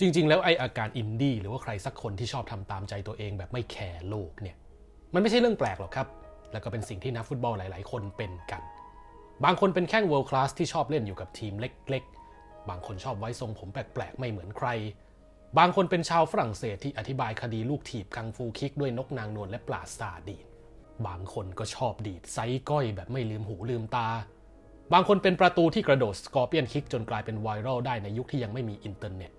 จริง ๆ แล้วไออาการอินดี้หรือว่าใครสักคนที่ชอบทำตามใจตัวเองแบบไม่แคร์โลกเนี่ย มันไม่ใช่เรื่องแปลกหรอกครับ แล้วก็เป็นสิ่งที่นักฟุตบอลหลาย ๆ คนเป็นกัน บางคนเป็นแข้ง world class ที่ชอบเล่นอยู่กับทีมเล็ก ๆ บางคนชอบไว้ทรงผมแปลก ๆ ไม่เหมือนใคร บางคนเป็นชาวฝรั่งเศสที่อธิบายคดีลูกถีบกังฟูคิกด้วยนกนางนวลและปลาซาดีนบางคนก็ชอบดีดไซส์ก้อยแบบไม่ลืมหูลืมตาบางคนเป็นประตูที่กระโดดสกอร์เปียนคิกจนกลายเป็นไวรัลได้ในยุคที่ยังไม่มีอินเทอร์เน็ต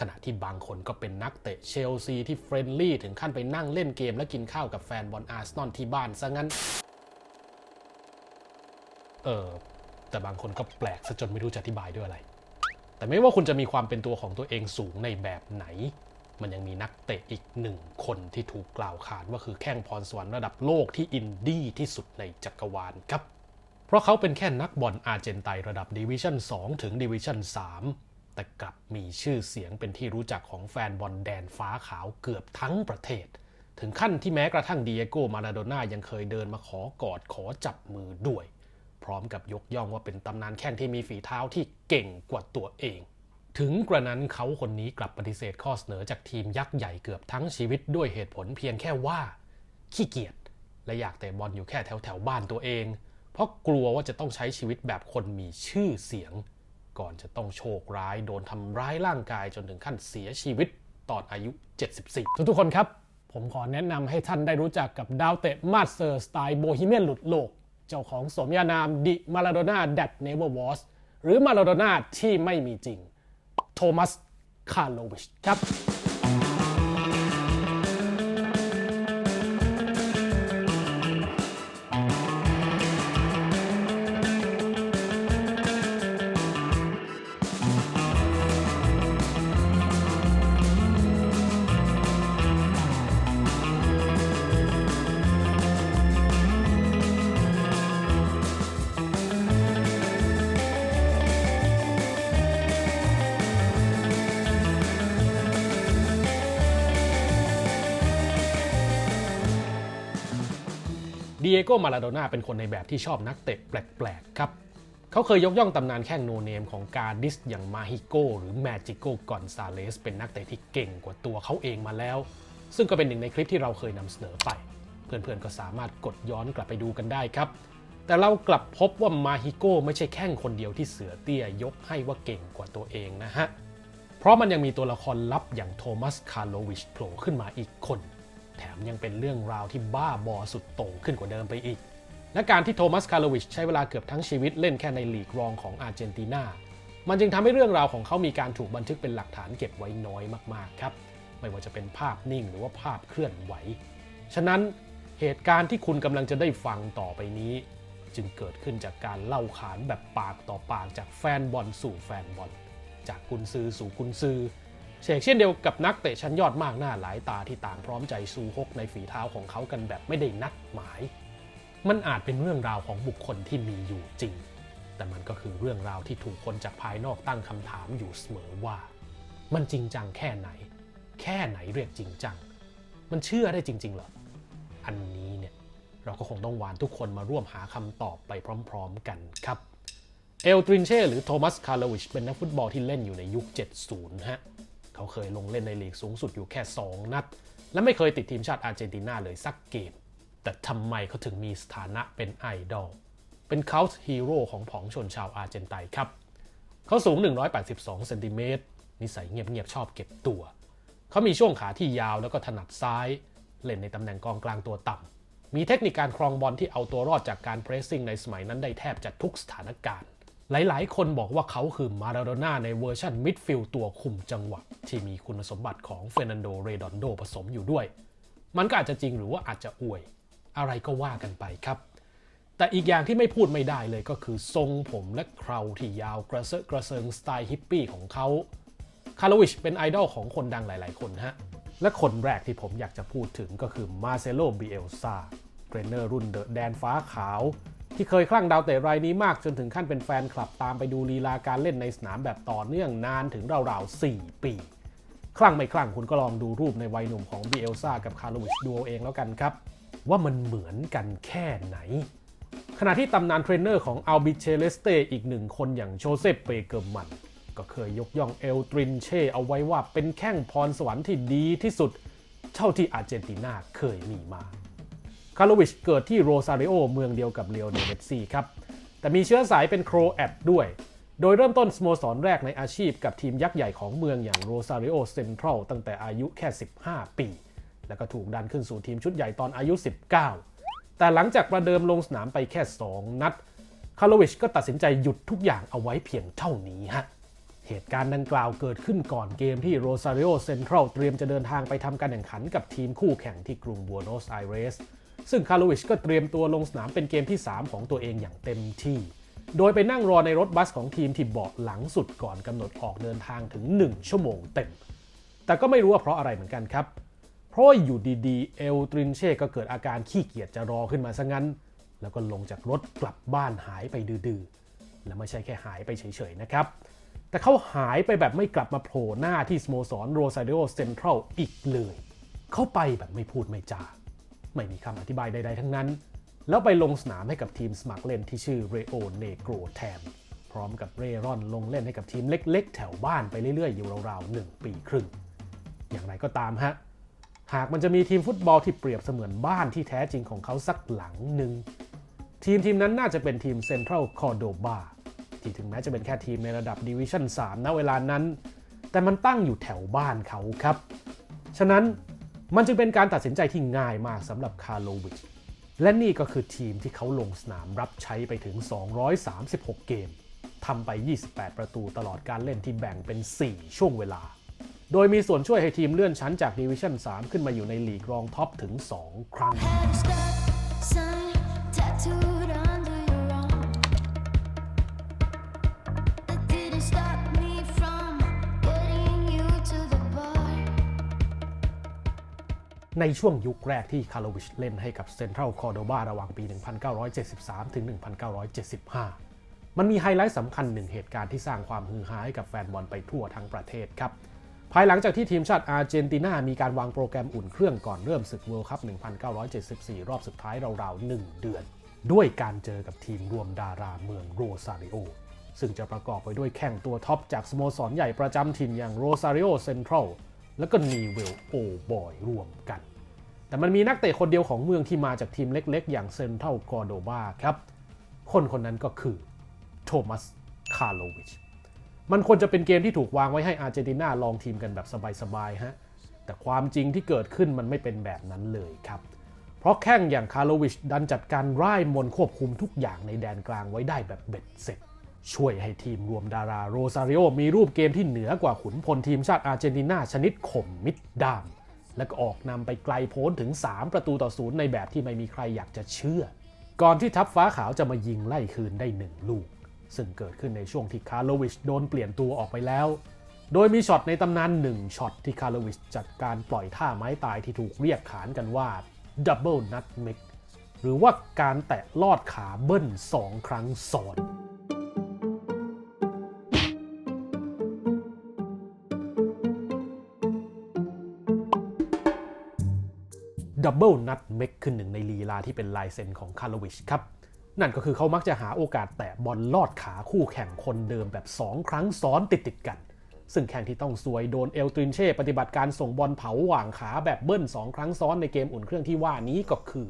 ขณะที่บางคนก็เป็นนักเตะเชลซีที่เฟรนลี่ถึงขั้นไปนั่งเล่นเกมและกินข้าวกับแฟนบอลอาร์เซนอลที่บ้านซะงั้น เออแต่บางคนก็แปลกซะจนไม่รู้จะอธิบายด้วยอะไร แต่ไม่ว่าคุณจะมีความเป็นตัวของตัวเองสูงในแบบไหน มันยังมีนักเตะอีกหนึ่งคนที่ถูกกล่าวขานว่าคือแข้งพรสวรรค์ระดับโลกที่อินดี้ที่สุดในจักรวาลครับ เพราะเขาเป็นแค่นักบอลอาร์เจนไตระดับดิวิชั่น 2 ถึงดิวิชั่น 3 แต่กลับมีชื่อเสียงเป็นที่รู้จักของแฟนบอลแดนฟ้าขาวเกือบทั้งประเทศ ถึงขั้นที่แม้กระทั่งดีเอโกมาราโดน่ายังเคยเดินมาขอกอดขอจับมือด้วย พร้อมกับยกย่องว่าเป็นตำนานแข้งที่มีฝีเท้าที่เก่งกว่าตัวเอง ถึงกระนั้นเขาคนนี้กลับปฏิเสธข้อเสนอจากทีมยักษ์ใหญ่เกือบทั้งชีวิตด้วยเหตุผลเพียงแค่ว่า ขี้เกียจและอยากเตะบอลอยู่แค่แถวแถวบ้านตัวเอง เพราะกลัวว่าจะต้องใช้ชีวิตแบบคนมีชื่อเสียง ก่อนจะต้องโชคร้ายโดนทำร้ายร่างกายจนถึงขั้นเสียชีวิตตอนอายุ 74 ทุกๆคนครับ ผมขอแนะนำให้ท่านได้รู้จักกับดาวเตะมาสเตอร์สไตล์โบฮีเมียนหลุดโลก เจ้าของสมญานามดิมาราโดนาแดดเนเวอร์วอสหรือมาราโดนาที่ไม่มีจริง โทมัส คาร์โลวิชครับ ดีเอโกมาราโดน่าเป็นคนในแบบที่ชอบนักเตะแปลกๆครับ เขาเคยยกย่องตำนานแข้งโนเนมของการดิสอย่างมาฮิโกหรือแมจิโกกอนซาเลสเป็นนักเตะที่เก่งกว่าตัวเขาเองมาแล้ว ซึ่งก็เป็นหนึ่งในคลิปที่เราเคยนำเสนอไป เพื่อนๆก็สามารถกดย้อนกลับไปดูกันได้ครับ แต่เรากลับพบว่ามาฮิโกไม่ใช่แข้งคนเดียวที่เสือเตี้ยยกให้ว่าเก่งกว่าตัวเองนะฮะ เพราะมันยังมีตัวละครลับอย่างโทมัสคาร์โลวิชโผล่ขึ้นมาอีกคน แถมยังเป็นเรื่องราวที่บ้าบอสุดโต่งขึ้นกว่าเดิมไปอีก และการที่โทมัสคาร์โลวิชใช้เวลาเกือบทั้งชีวิตเล่นแค่ในลีกรองของอาร์เจนตินา มันจึงทำให้เรื่องราวของเขามีการถูกบันทึกเป็นหลักฐานเก็บไว้น้อยมากๆครับ ไม่ว่าจะเป็นภาพนิ่งหรือว่าภาพเคลื่อนไหว ฉะนั้นเหตุการณ์ที่คุณกำลังจะได้ฟังต่อไปนี้ จึงเกิดขึ้นจากการเล่าขานแบบปากต่อปากจากแฟนบอลสู่แฟนบอล จากกุนซือสู่กุนซือ เชกเช่นเดียวกับนักเตะชั้นยอดมากหน้าหลายตาที่ต่างพร้อมใจซูฮกในฝีเท้าของเขากันแบบไม่ได้นัดหมาย มันอาจเป็นเรื่องราวของบุคคลที่มีอยู่จริง แต่มันก็คือเรื่องราวที่ถูกคนจากภายนอกตั้งคำถามอยู่เสมอว่า มันจริงจังแค่ไหน แค่ไหนเรียกจริงจัง มันเชื่อได้จริง ๆ เหรอ อันนี้เนี่ยเราก็คงต้องวานทุกคนมาร่วมหาคำตอบไปพร้อม ๆ กันครับ เอลตรินเช่หรือโทมัสคาร์ลวิชเป็นนักฟุตบอลที่เล่นอยู่ในยุค 70 ฮะ เขาเคยลงเล่นในลีกสูงสุดอยู่แค่ 2 นัด และไม่เคยติดทีมชาติอาร์เจนตินาเลยสักเกม แต่ทำไมเขาถึงมีสถานะเป็นไอดอล เป็นเคาท์ฮีโร่ของผองชนชาวอาร์เจนไตครับ เขาสูง 182เซนติเมตรนิสัยเงียบๆชอบเก็บตัว เขามีช่วงขาที่ยาวแล้วก็ถนัดซ้าย เล่นในตำแหน่งกองกลางตัวต่ำมีเทคนิคการครองบอลที่เอาตัวรอดจากการเพรสซิ่งในสมัยนั้นได้แทบจะทุกสถานการณ์ หลายๆ คนบอกว่าเขาคือมาราโดน่าในเวอร์ชันมิดฟิลด์ตัวคุมจังหวะ ที่มีคุณสมบัติของเฟรนันโด เรดอนโดผสมอยู่ด้วย มันก็อาจจะจริงหรือว่าอาจจะอวย อะไรก็ว่ากันไปครับ แต่อีกอย่างที่ไม่พูดไม่ได้เลยก็คือทรงผมและเคราที่ยาวกระเซาะกระเซิงสไตล์ฮิปปี้ของเขาคาร์ลวิชเป็นไอดอลของคนดังหลาย ๆ คนฮะ และคนแรกที่ผมอยากจะพูดถึงก็คือมาเซโลบิเอลซาเทรนเนอร์รุ่นเดอะแดนฟ้าขาว ที่เคยคลั่งดาวเตะรายนี้มากจนถึงขั้นเป็นแฟนคลับตามไปดูลีลาการเล่นในสนามแบบต่อเนื่องนานถึงราวๆ 4 ปี คลั่งไม่คลั่งคุณก็ลองดูรูปในวัยหนุ่มของบิเอลซากับคาร์ลวิชดูเอาเองแล้วกันครับ ว่ามันเหมือนกันแค่ไหน ขณะที่ตำนานเทรนเนอร์ของอัลบิเชเลสเตอีกหนึ่งคนอย่างโชเซปเปเกอร์มันก็เคยยกย่องเอลตรินเช่เอาไว้ว่าเป็นแข้งพรสวรรค์ที่ดีที่สุด เท่าที่อาร์เจนตินาเคยมีมา คาร์ลวิชเกิดที่โรซาริโอเมืองเดียวกับเลโอเนเมสซี่ครับ แต่มีเชื้อสายเป็นโครแอตด้วย โดยเริ่มต้นสโมสรแรกในอาชีพกับทีมยักษ์ใหญ่ของเมืองอย่างโรซาริโอเซ็นทรัลตั้งแต่อายุแค่ 15 ปี แล้วก็ถูกดันขึ้นสู่ทีมชุดใหญ่ตอนอายุ 19 แต่หลังจากประเดิมลงสนามไปแค่ 2 นัดคาร์ลวิชก็ตัดสินใจหยุดทุกอย่างเอาไว้เพียงเท่านี้ฮะเหตุการณ์ดังกล่าวเกิดขึ้นก่อนเกมที่โรซาริโอเซ็นทรัลเตรียมจะเดินทางไปทำการแข่งขันกับทีมคู่แข่งที่กรุงบัวโนสไอเรส ซึ่งคาร์ลวิชก็เตรียมตัวลงสนามเป็นเกมที่ 3 ของตัวเองอย่างเต็มที่ โดยไปนั่งรอในรถบัสของทีมที่เบาะหลังสุดก่อนกำหนดออกเดินทางถึง 1 ชั่วโมงเต็ม แต่ก็ไม่รู้ว่าเพราะอะไรเหมือนกันครับ เพราะอยู่ดีๆ เอลตรินเช่ก็เกิดอาการขี้เกียจจะรอขึ้นมาซะงั้น แล้วก็ลงจากรถกลับบ้านหายไปดื้อๆ และไม่ใช่แค่หายไปเฉยๆนะครับ แต่เขาหายไปแบบไม่กลับมาโผล่หน้าที่สโมสรโรซาริโอเซ็นทรัลอีกเลย เขาไปแบบไม่พูดไม่จา ไม่มีคำอธิบายใด ๆ ทั้งนั้น แล้วไปลงสนามให้กับทีมสมัครเล่นที่ชื่อเรโอเนโกรแทน พร้อมกับเร่ร่อนลงเล่นให้กับทีมเล็ก ๆ แถวบ้านไปเรื่อยๆ อยู่ราวๆหนึ่งปีครึ่ง อย่างไรก็ตามฮะ หากมันจะมีทีมฟุตบอลที่เปรียบเสมือนบ้านที่แท้จริงของเขาสักหลังหนึ่งทีมทีมนั้นน่าจะเป็นทีมเซ็นทรัลคอร์โดบาที่ถึงแม้จะเป็นแค่ทีมในระดับดิวิชั่น3ณเวลานั้น แต่มันตั้งอยู่แถวบ้านเขาครับ ฉะนั้น มันจึงเป็นการตัดสินใจที่ง่ายมากสำหรับคาร์โลวิชและนี่ก็คือทีมที่เขาลงสนามรับใช้ไปถึง 236 เกมทำไป 28 ประตูตลอดการเล่นที่แบ่งเป็น 4 ช่วงเวลา โดยมีส่วนช่วยให้ทีมเลื่อนชั้นจากดิวิชั่น 3 ขึ้นมาอยู่ในลีกรองท็อปถึง 2 ครั้ง ในช่วงยุคแรกที่คาร์โลวิชเล่นให้กับเซ็นทรัลคอร์โดบาระหว่างปี 1973 ถึง 1975 มันมีไฮไลท์สำคัญหนึ่งเหตุการณ์ที่สร้างความฮือฮาให้กับแฟนบอลไปทั่วทั้งประเทศครับ ภายหลังจากที่ทีมชาติอาร์เจนตินา มีการวางโปรแกรมอุ่นเครื่องก่อนเริ่มศึกเวิลด์คัพ 1974 รอบสุดท้ายราวๆ 1 เดือน ด้วยการเจอกับทีมรวมดาราเมืองโรซาริโอซึ่งจะประกอบไปด้วยแข่งตัวท็อปจากสโมสรใหญ่ประจำถิ่นอย่างโรซาริโอเซ็นทรัล และก็นีเวลโอบอยรวมกัน แต่มันมีนักเตะคนเดียวของเมืองที่มาจากทีมเล็กๆ อย่างเซนเทลกอร์โดบาครับ คนคนนั้นก็คือโทมัสคาร์โลวิช มันควรจะเป็นเกมที่ถูกวางไว้ให้อาร์เจนตินาลองทีมกันแบบสบายๆฮะ แต่ความจริงที่เกิดขึ้นมันไม่เป็นแบบนั้นเลยครับ เพราะแข้งอย่างคาร์โลวิชดันจัดการร่ายมนควบคุมทุกอย่างในแดนกลางไว้ได้แบบเบ็ดเสร็จ ช่วยให้ทีมรวมดาราโรซาริโอมีรูปเกมที่เหนือกว่าขุนพลทีมชาติอาร์เจนตินาชนิดข่มมิดดาม และก็ออกนำไปไกลโพ้นถึง 3 ประตูต่อศูนย์ในแบบที่ไม่มีใครอยากจะเชื่อ ก่อนที่ทัพฟ้าขาวจะมายิงไล่คืนได้หนึ่งลูก ซึ่งเกิดขึ้นในช่วงที่คาร์โลวิชโดนเปลี่ยนตัวออกไปแล้ว โดยมีช็อตในตำนานหนึ่งช็อตที่คาร์โลวิชจัดการปล่อยท่าไม้ตายที่ถูกเรียกขานกันว่าดับเบิลนัทเมกหรือว่าการแตะลอดขาเบิ้ลสองครั้งซ้อน ดับเบิลนัทเมกคือหนึ่งในลีลาที่เป็นลายเซ็นของคาร์โลวิชครับ นั่นก็คือเขามักจะหาโอกาสแตะบอลลอดขาคู่แข่งคนเดิมแบบ 2 ครั้งซ้อนติดติดกัน ซึ่งแข่งที่ต้องซวยโดนเอลตรินเช่ปฏิบัติการส่งบอลเผาหว่างขาแบบเบิ้ล 2 ครั้งซ้อนในเกมอุ่นเครื่องที่ว่านี้ก็คือ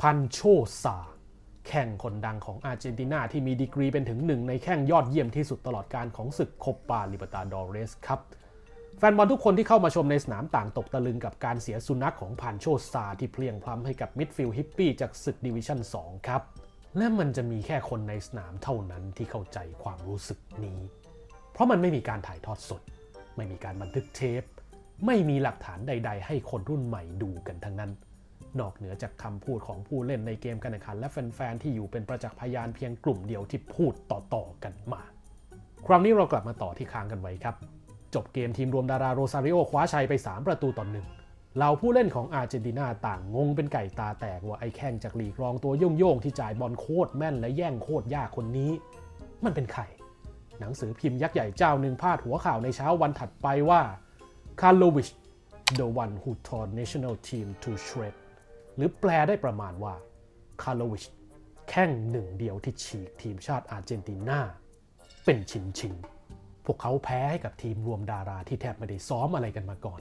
พันโชซาแข่งคนดังของอาร์เจนตินาที่มีดีกรีเป็นถึงหนึ่งในแข่งยอดเยี่ยมที่สุดตลอดการของศึกโคปาลิบตาดอเรสครับ แฟนบอลทุกคนที่เข้ามาชมในสนามต่างตกตะลึงกับการเสียสุนัขของพันโชซาที่เพลียงพล้ำให้กับมิดฟิลด์ฮิปปี้จากศึกดิวิชั่น 2 ครับ และมันจะมีแค่คนในสนามเท่านั้นที่เข้าใจความรู้สึกนี้ เพราะมันไม่มีการถ่ายทอดสด ไม่มีการบันทึกเทป ไม่มีหลักฐานใด ๆ ให้คนรุ่นใหม่ดูกันทั้งนั้น นอกเหนือจากคำพูดของผู้เล่นในเกมการแข่งขัน และแฟนๆที่อยู่เป็นประจักษ์พยานเพียงกลุ่มเดียวที่พูดต่อๆกันมา คราวนี้เรากลับมาต่อที่ค้างกันไว้ครับ จบเกมทีมรวมดาราโรซาริโอคว้าชัยไป 3 ประตูต่อหนึ่งเหล่าผู้เล่นของอาร์เจนตินาต่างงงเป็นไก่ตาแตกว่าไอ้แข้งจากลีกรองตัวโย่งๆที่จ่ายบอลโคตรแม่นและแย่งโคตรยากคนนี้ มันเป็นใครหนังสือพิมพ์ยักษ์ใหญ่เจ้าหนึ่งพาดหัวข่าวในเช้าวันถัดไปว่าคาร์โลวิช the one who taught national team to shred หรือแปลได้ประมาณว่าคาร์โลวิชแข้งหนึ่งเดียวที่ฉีกทีมชาติอาร์เจนตินาเป็นชิ้นๆ พวกเขาแพ้ให้กับทีมรวมดาราที่แทบไม่ได้ซ้อมอะไรกันมาก่อน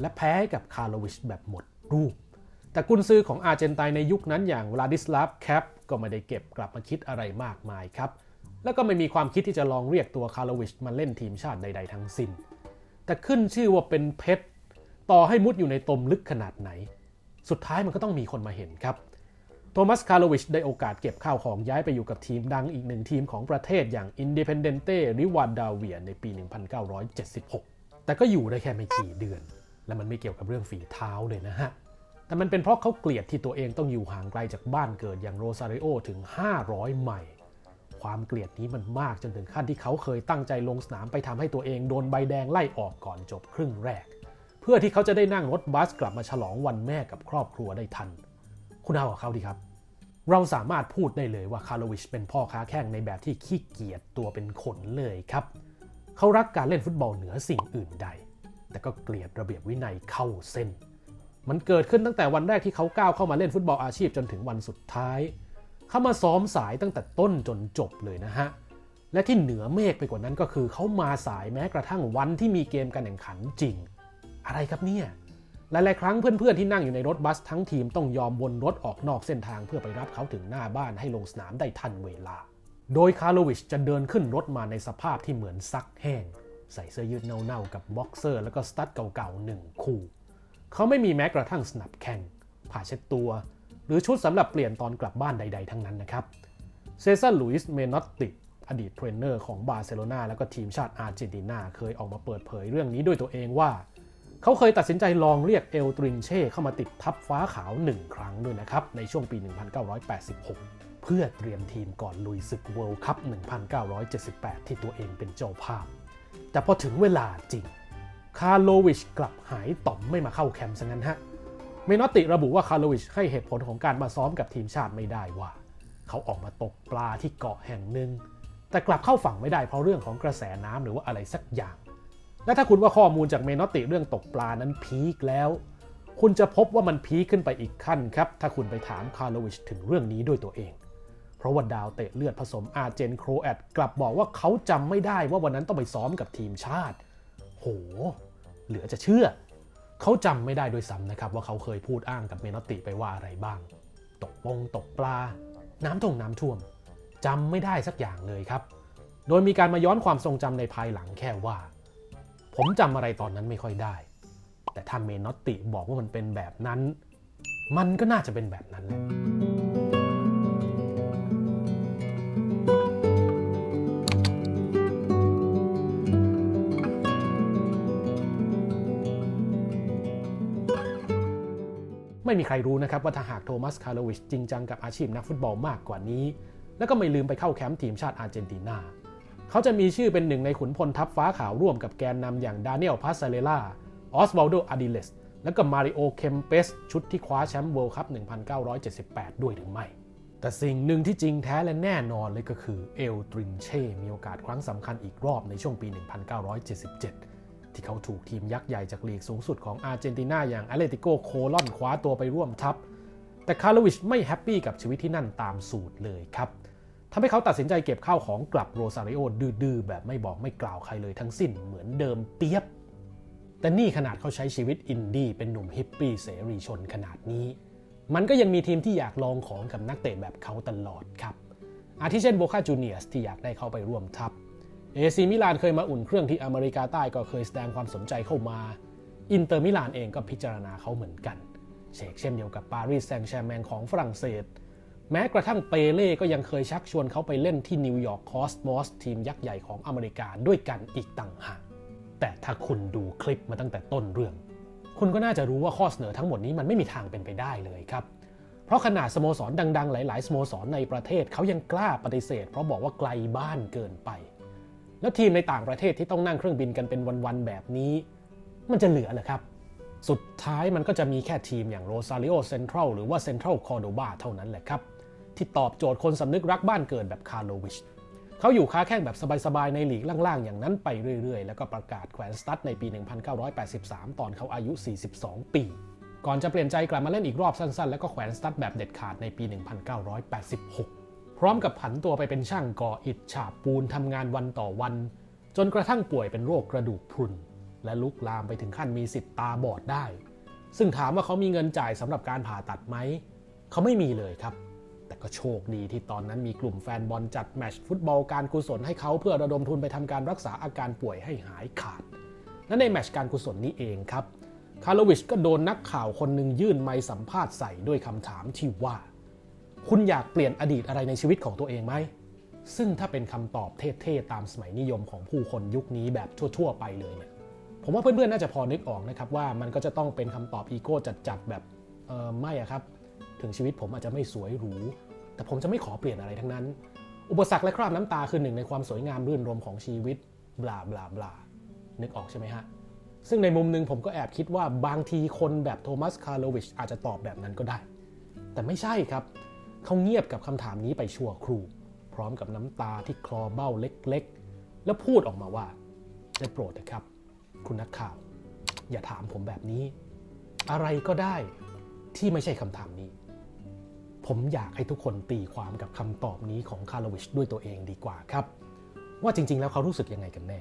และแพ้ให้กับคาร์ลวิชแบบหมดรูป แต่กุนซือของอาร์เจนไตนในยุคนั้นอย่างวลาดิสลาฟแคปก็ไม่ได้เก็บกลับมาคิดอะไรมากมายครับ แล้วก็ไม่มีความคิดที่จะลองเรียกตัวคาร์ลวิชมาเล่นทีมชาติใดๆทั้งสิ้น แต่ขึ้นชื่อว่าเป็นเพชรต่อให้มุดอยู่ในตมลึกขนาดไหน สุดท้ายมันก็ต้องมีคนมาเห็นครับ โทมัสคาร์ลวิชได้โอกาสเก็บข้าวของย้ายไปอยู่กับทีมดังอีกหนึ่งทีมของประเทศอย่าง Independente Rivadavia ในปี 1976 แต่ก็อยู่ได้แค่ไม่กี่เดือน และมันไม่เกี่ยวกับเรื่องฝีเท้าเลยนะฮะ แต่มันเป็นเพราะเขาเกลียดที่ตัวเองต้องอยู่ห่างไกลจากบ้านเกิดอย่างโรซาริโอถึง 500 ไมล์ความเกลียดนี้มันมากจนถึงขั้นที่เขาเคยตั้งใจลงสนามไปทำให้ตัวเองโดนใบแดงไล่ออกก่อนจบครึ่งแรก เพื่อที่เขาจะได้นั่งรถบัสกลับมาฉลองวันแม่กับครอบครัวได้ทัน คุณเอากับเขาดีครับ เราสามารถพูดได้เลยว่าคาร์ลวิชเป็นพ่อค้าแข่งในแบบที่ขี้เกียจตัวเป็นขนเลยครับ เขารักการเล่นฟุตบอลเหนือสิ่งอื่นใด แต่ก็เกลียดระเบียบวินัยเข้าเส้น มันเกิดขึ้นตั้งแต่วันแรกที่เขาก้าวเข้ามาเล่นฟุตบอลอาชีพจนถึงวันสุดท้าย เขามาซ้อมสายตั้งแต่ต้นจนจบเลยนะฮะและที่เหนือเมฆไปกว่านั้นก็คือเขามาสายแม้กระทั่งวันที่มีเกมการแข่งขันจริง อะไรครับเนี่ย หลาย ๆ ครั้งเพื่อน ๆ ที่นั่งอยู่ในรถบัสทั้งทีมต้องยอมวนรถออกนอกเส้นทางเพื่อไปรับเขาถึงหน้าบ้านให้ลงสนามได้ทันเวลา โดยคาร์โลวิชจะเดินขึ้นรถมาในสภาพที่เหมือนซักแห้ง ใส่เสื้อยืดเน่า ๆ กับบ็อกเซอร์ แล้วก็สตั๊ดเก่าๆหนึ่งคู่ เขาไม่มีแม้กระทั่งสนับแข้งผ้าเช็ดตัว หรือชุดสำหรับเปลี่ยนตอนกลับบ้านใด ๆ ทั้งนั้นนะครับ เซซันลุยส์ เมนอตติอดีตเทรนเนอร์ของบาร์เซโลนาและก็ทีมชาติอาร์เจนตินาเคยออกมาเปิดเผยเรื่องนี้ด้วยตัวเองว่า เขาเคยตัดสินใจลองเรียกเอลตรินเช่เข้ามาติดทัพฟ้าขาวหนึ่งครั้งด้วยนะครับ ในช่วงปี 1986 เพื่อเตรียมทีมก่อนลุยศึกเวิลด์คัพ 1978 ที่ตัวเองเป็นเจ้าภาพ แต่พอถึงเวลาจริง คาร์โลวิชกลับหายต่อมไม่มาเข้าแคมป์ซะงั้นฮะ เมนอตติระบุว่าคาร์โลวิชให้เหตุผลของการมาซ้อมกับทีมชาติไม่ได้ว่า เขาออกมาตกปลาที่เกาะแห่งหนึ่งแต่กลับเข้าฝั่งไม่ได้เพราะเรื่องของกระแสน้ำหรือว่าอะไรสักอย่าง และถ้าคุณว่าข้อมูลจากเมนอติเรื่องตกปลานั้นพีคแล้ว คุณจะพบว่ามันพีคขึ้นไปอีกขั้นครับ ถ้าคุณไปถามคาร์โลวิชถึงเรื่องนี้ด้วยตัวเอง เพราะว่าดาวเตะเลือดผสมอาร์เจนโครแอตกลับบอกว่าเขาจำไม่ได้ว่าวันนั้นต้องไปซ้อมกับทีมชาติ โห เหลือจะเชื่อ เขาจำไม่ได้ด้วยซ้ำนะครับว่าเขาเคยพูดอ้างกับเมนอติไปว่าอะไรบ้าง ตกปงตกปลา น้ำท่วมน้ำท่วมจำไม่ได้สักอย่างเลยครับ โดยมีการมาย้อนความทรงจำในภายหลังแค่ว่า ผมจำอะไรตอนนั้นไม่ค่อยได้ แต่ถ้าเมนอตติบอกว่ามันเป็นแบบนั้น มันก็น่าจะเป็นแบบนั้นแหละไม่มีใครรู้นะครับว่าถ้าหากโทมัสคาร์โลวิชจริงจังกับอาชีพนักฟุตบอลมากกว่านี้ แล้วก็ไม่ลืมไปเข้าแคมป์ทีมชาติอาร์เจนตินา เขาจะมีชื่อเป็นหนึ่งในขุนพลทัพฟ้าขาวร่วมกับแกนนำอย่างดานิเอลพาสเซเลล่าออสวาลโดอาดิเลสและก็มาริโอเคมเปสชุดที่คว้าแชมป์เวิลด์คัพ1978 ด้วยหรือไม่ แต่สิ่งหนึ่งที่จริงแท้และแน่นอนเลยก็คือเอลตรินเช่ มีโอกาสครั้งสำคัญอีกรอบในช่วงปี 1977 ที่เขาถูกทีมยักษ์ใหญ่จากลีกสูงสุดของอาร์เจนตินาอย่างอเลติโกโคลอนคว้าตัวไปร่วมทัพ แต่คาร์ลวิชไม่แฮปปี้กับชีวิตที่นั่นตามสูตรเลยครับ ทำให้เขาตัดสินใจเก็บข้าวของกลับโรซาริโอดื้อๆแบบไม่บอกไม่กล่าวใครเลยทั้งสิ้นเหมือนเดิมเปียบ แต่นี่ขนาดเขาใช้ชีวิตอินดี้เป็นหนุ่มฮิปปี้เสรีชนขนาดนี้ มันก็ยังมีทีมที่อยากลองของกับนักเตะแบบเขาตลอดครับ อาทิเช่นโบคาจูเนียสที่อยากได้เข้าไปร่วมทัพเอซีมิลานเคยมาอุ่นเครื่องที่อเมริกาใต้ก็เคยแสดงความสนใจเข้ามา อินเตอร์มิลานเองก็พิจารณาเขาเหมือนกัน เชกเช่นเดียวกับปารีสแซงต์แชร์แมงของฝรั่งเศส แม้กระทั่งเปเล่ก็ยังเคยชักชวนเขาไปเล่นที่นิวยอร์กคอสมอสทีมยักษ์ใหญ่ของอเมริกาด้วยกันอีกต่างหาก แต่ถ้าคุณดูคลิปมาตั้งแต่ต้นเรื่อง คุณก็น่าจะรู้ว่าข้อเสนอทั้งหมดนี้มันไม่มีทางเป็นไปได้เลยครับ เพราะขนาดสโมสรดังๆ หลาย ๆ สโมสรในประเทศเขายังกล้าปฏิเสธ เพราะบอกว่าไกลบ้านเกินไป แล้วทีมในต่างประเทศที่ต้องนั่งเครื่องบินกันเป็นวันๆแบบนี้ มันจะเหลือเหรอครับ สุดท้ายมันก็จะมีแค่ทีมอย่างโรซาริโอเซ็นทรัลหรือว่าเซ็นทรัลคอร์โดบาเท่านั้นแหละครับ ที่ตอบโจทย์คนสำนึกรักบ้านเกิดแบบคาร์โลวิชเขาอยู่ค้าแข่งแบบสบายๆ ในหลีกล่างๆ อย่างนั้นไปเรื่อยๆ แล้วก็ประกาศแขวนสตั๊ดในปี 1983 ตอนเขาอายุ 42 ปี ก่อนจะเปลี่ยนใจกลับมาเล่นอีกรอบสั้นๆ แล้วก็แขวนสตั๊ดแบบเด็ดขาดในปี 1986 พร้อมกับผันตัวไปเป็นช่างก่ออิฐฉาบปูนทำงานวันต่อวัน จนกระทั่งป่วยเป็นโรคกระดูกพรุน และลุกลามไปถึงขั้นมีสิทธิ์ตาบอดได้ ซึ่งถามว่าเขามีเงินจ่ายสำหรับการผ่าตัดไหม เขาไม่มีเลยครับ แต่ก็โชคดีที่ตอนนั้นมีกลุ่มแฟนบอลจัดแมชฟุตบอลการกุศลให้เขาเพื่อระดมทุนไปทำการรักษาอาการป่วยให้หายขาด และในแมชการกุศลนี้เองครับคาร์ลวิชก็โดนนักข่าวคนหนึ่งยื่นไมค์สัมภาษณ์ใส่ด้วยคำถามที่ว่า คุณอยากเปลี่ยนอดีตอะไรในชีวิตของตัวเองไหม ซึ่งถ้าเป็นคำตอบเท่ๆ ตามสมัยนิยมของผู้คนยุคนี้แบบทั่วๆ ไปเลยเนี่ยผมว่าเพื่อนๆ น่าจะพอนึกออกนะครับว่ามันก็จะต้องเป็นคำตอบอีโก้จัดๆ แบบเออไม่อะครับ ถึงชีวิตผมอาจจะไม่สวยหรู แต่ผมจะไม่ขอเปลี่ยนอะไรทั้งนั้น อุปสรรคและคราบน้ำตาคือหนึ่งในความสวยงามรื่นรมของชีวิตบลาบลาบลานึกออกใช่ไหมฮะ ซึ่งในมุมหนึงผมก็แอบคิดว่าบางทีคนแบบโทมัสคาร์โลวิชอาจจะตอบแบบนั้นก็ได้ แต่ไม่ใช่ครับ เขาเงียบกับคำถามนี้ไปชั่วครู่ พร้อมกับน้ำตาที่คลอเบ้าเล็กๆ แล้วพูดออกมาว่า ได้โปรดนะครับ คุณนักข่าว อย่าถามผมแบบนี้ อะไรก็ได้ที่ไม่ใช่คำถามนี้ ผมอยากให้ทุกคนตีความกับคำตอบนี้ของคาร์ลวิชด้วยตัวเองดีกว่าครับ ว่าจริง ๆ แล้วเขารู้สึกยังไงกันแน่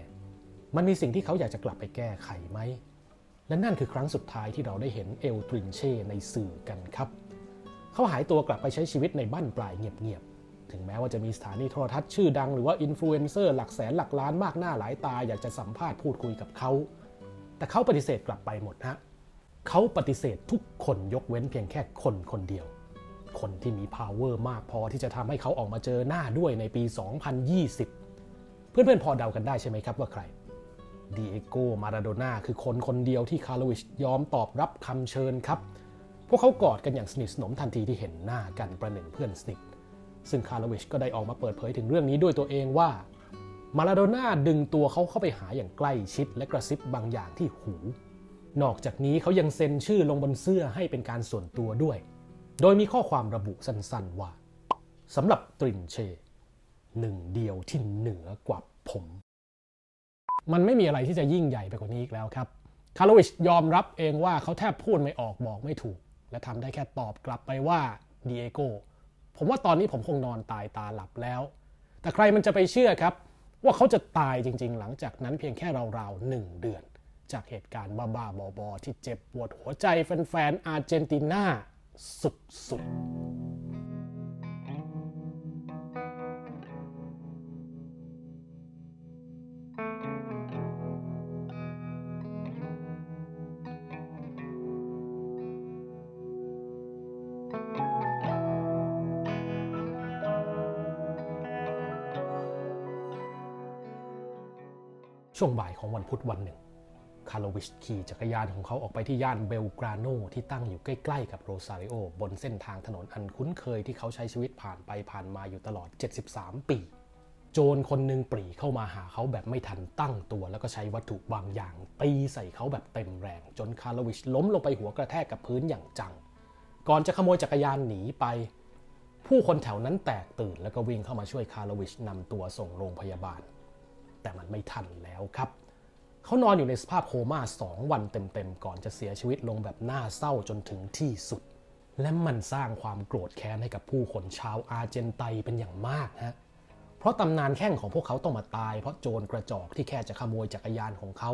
มันมีสิ่งที่เขาอยากจะกลับไปแก้ไขไหม และนั่นคือครั้งสุดท้ายที่เราได้เห็นเอลตรินเช่ในสื่อกันครับ เขาหายตัวกลับไปใช้ชีวิตในบ้านปลายเงียบๆ ถึงแม้ว่าจะมีสถานีโทรทัศน์ชื่อดังหรือว่าอินฟลูเอนเซอร์หลักแสนหลักล้านมากหน้าหลายตาอยากจะสัมภาษณ์พูดคุยกับเขา แต่เขาปฏิเสธกลับไปหมดฮะเขาปฏิเสธทุกคนยกเว้นเพียงแค่คนคนเดียว คนที่มี power มากพอที่จะทำให้เขาออกมาเจอหน้าด้วยในปี 2020 เพื่อนๆพอเดากันได้ใช่ไหมครับว่าใครดีเอโกมาราโดน่าคือคนคนเดียวที่คาร์ลวิชยอมตอบรับคำเชิญครับ พวกเขากอดกันอย่างสนิทสนมทันทีที่เห็นหน้ากันประหนึ่งเพื่อนสนิท ซึ่งคาร์ลวิชก็ได้ออกมาเปิดเผยถึงเรื่องนี้ด้วยตัวเองว่ามาราโดน่าดึงตัวเขาเข้าไปหาอย่างใกล้ชิดและกระซิบบางอย่างที่หู นอกจากนี้เขายังเซ็นชื่อลงบนเสื้อให้เป็นการส่วนตัวด้วย โดยมีข้อความระบุสั้นๆว่าสำหรับตรินเช หนึ่งเดียวที่เหนือกว่าผม มันไม่มีอะไรที่จะยิ่งใหญ่ไปกว่านี้อีกแล้วครับคาร์ลวิชยอมรับเองว่าเขาแทบพูดไม่ออกบอกไม่ถูก และทำได้แค่ตอบกลับไปว่าดีเอโกผมว่าตอนนี้ผมคงนอนตายตาหลับแล้ว แต่ใครมันจะไปเชื่อครับ ว่าเขาจะตายจริง ๆ หลังจากนั้นเพียงแค่ราวๆหนึ่งเดือน จากเหตุการณ์บ้าๆบอๆที่เจ็บปวดหัวใจแฟนๆอาร์เจนตินา สุดช่วงบ่ายของวันพุธวันหนึ่งาร์ลวิชขี่จักรยานของเขาออกไปที่ย่านเบลกราโนที่ตั้งอยู่ใกล้ๆกับโรซาริโอบนเส้นทางถนนอันคุ้นเคยที่เขาใช้ชีวิตผ่านไปผ่านมาอยู่ตลอด 73 ปี โจรคนหนึ่งปรีเข้ามาหาเขาแบบไม่ทันตั้งตัว แล้วก็ใช้วัตถุบางอย่างตีใส่เขาแบบเต็มแรง จนคาร์ลวิชล้มลงไปหัวกระแทกกับพื้นอย่างจัง ก่อนจะขโมยจักรยานหนีไป ผู้คนแถวนั้นแตกตื่นแล้วก็วิ่งเข้ามาช่วยคาร์ลวิชนำตัวส่งโรงพยาบาล แต่มันไม่ทันแล้วครับ เขานอนอยู่ในสภาพโคม่าสองวันเต็มๆ ก่อนจะเสียชีวิตลงแบบน่าเศร้าจนถึงที่สุด และมันสร้างความโกรธแค้นให้กับผู้คนชาวอาร์เจนไตเป็นอย่างมากฮะเพราะตำนานแข้งของพวกเขาต้องมาตาย เพราะโจรกระจอกที่แค่จะขโมยจักรยานของเขา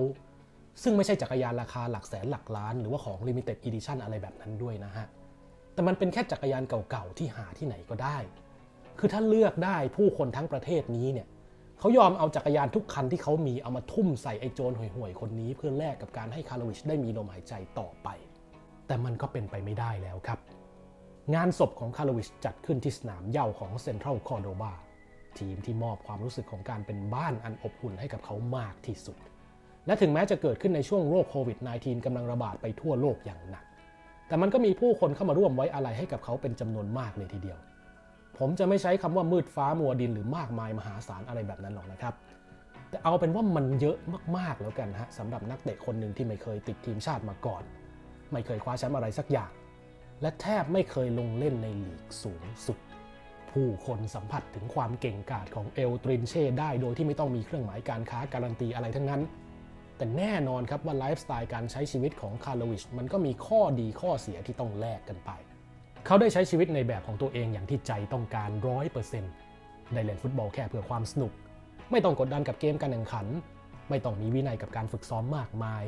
ซึ่งไม่ใช่จักรยานราคาหลักแสนหลักล้าน หรือว่าของ Limited Edition อะไรแบบนั้นด้วยนะฮะแต่มันเป็นแค่จักรยานเก่าๆที่หาที่ไหนก็ได้ คือถ้าเลือกได้ผู้คนทั้งประเทศนี้เนี่ย เขายอมเอาจักรยานทุกคันที่เขามีเอามาทุ่มใส่ไอ้โจรห่วยๆคนนี้เพื่อแลกกับการให้คาร์ลวิชได้มีลมหายใจต่อไป แต่มันก็เป็นไปไม่ได้แล้วครับ งานศพของคาร์ลวิชจัดขึ้นที่สนามเหย้าของเซ็นทรัลคอร์โดบาทีมที่มอบความรู้สึกของการเป็นบ้านอันอบอุ่นให้กับเขามากที่สุด และถึงแม้จะเกิดขึ้นในช่วงโรคโควิด -19 กำลังระบาดไปทั่วโลกอย่างหนัก แต่มันก็มีผู้คนเข้ามาร่วมไว้อาลัยให้กับเขาเป็นจำนวนมากเลยทีเดียว ผมจะไม่ใช้คำว่ามืดฟ้ามัวดินหรือมากมายมหาศาลอะไรแบบนั้นหรอกนะครับ แต่เอาเป็นว่ามันเยอะมากๆแล้วกันฮะสำหรับนักเตะคนหนึ่งที่ไม่เคยติดทีมชาติมาก่อน ไม่เคยคว้าแชมป์อะไรสักอย่าง และแทบไม่เคยลงเล่นในลีกสูงสุด ผู้คนสัมผัสถึงความเก่งกาจของเอลตรินเช่ได้โดยที่ไม่ต้องมีเครื่องหมายการค้าการันตีอะไรทั้งนั้น แต่แน่นอนครับว่าไลฟ์สไตล์การใช้ชีวิตของคาร์ลวิชมันก็มีข้อดีข้อเสียที่ต้องแลกกันไป เขาได้ใช้ชีวิตในแบบของตัวเองอย่างที่ใจต้องการร้อยเปอร์เซ็นต์ได้เล่นฟุตบอลแค่เพื่อความสนุก ไม่ต้องกดดันกับเกมการแข่งขัน ไม่ต้องมีวินัยกับการฝึกซ้อมมากมาย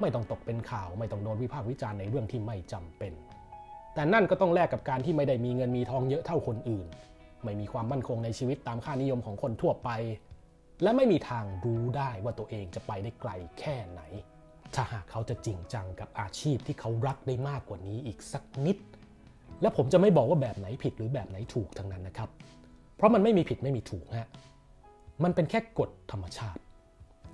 ไม่ต้องตกเป็นข่าว ไม่ต้องโดนวิพากษ์วิจารณ์ในเรื่องที่ไม่จำเป็น แต่นั่นก็ต้องแลกกับการที่ไม่ได้มีเงินมีทองเยอะเท่าคนอื่น ไม่มีความมั่นคงในชีวิตตามค่านิยมของคนทั่วไป และไม่มีทางรู้ได้ว่าตัวเองจะไปได้ไกลแค่ไหน ถ้าหากเขาจะจริงจังกับอาชีพที่เขารักได้มากกว่านี้อีกสักนิด และผมจะไม่บอกว่าแบบไหนผิดหรือแบบไหนถูกทั้งนั้นนะครับ เพราะมันไม่มีผิดไม่มีถูกฮะมันเป็นแค่กฎธรรมชาติ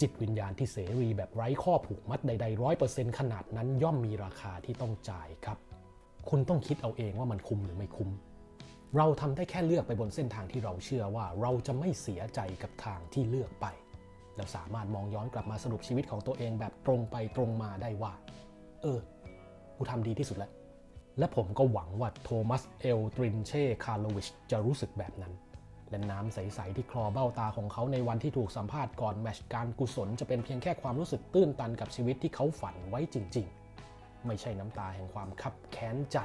จิตวิญญาณที่เสรีแบบไร้ข้อผูกมัดใดๆร้อยเปอร์เซ็นต์ขนาดนั้นย่อมมีราคาที่ต้องจ่ายครับ คุณต้องคิดเอาเองว่ามันคุ้มหรือไม่คุ้ม เราทำได้แค่เลือกไปบนเส้นทางที่เราเชื่อว่าเราจะไม่เสียใจกับทางที่เลือกไปแล้วสามารถมองย้อนกลับมาสรุปชีวิตของตัวเองแบบตรงไปตรงมาได้ว่า เออ กูทำดีที่สุดแล้ว และผมก็หวังว่าโทมัสเอลตรินเช่คาร์โลวิชจะรู้สึกแบบนั้น และน้ำใส ๆ ที่คลอเบ้าตาของเขาในวันที่ถูกสัมภาษณ์ก่อนแมชการกุศลจะเป็นเพียงแค่ความรู้สึกตื้นตันกับชีวิตที่เขาฝันไว้จริง ๆ ไม่ใช่น้ำตาแห่งความคับแค้นใจ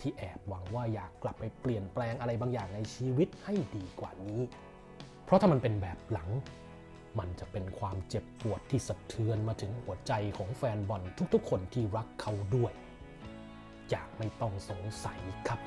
ที่แอบหวังว่าอยากกลับไปเปลี่ยนแปลงอะไรบางอย่างในชีวิตให้ดีกว่านี้ เพราะถ้ามันเป็นแบบหลัง มันจะเป็นความเจ็บปวดที่สะเทือนมาถึงหัวใจของแฟนบอลทุกๆ คนที่รักเขาด้วย อยากไม่ต้องสงสัยครับ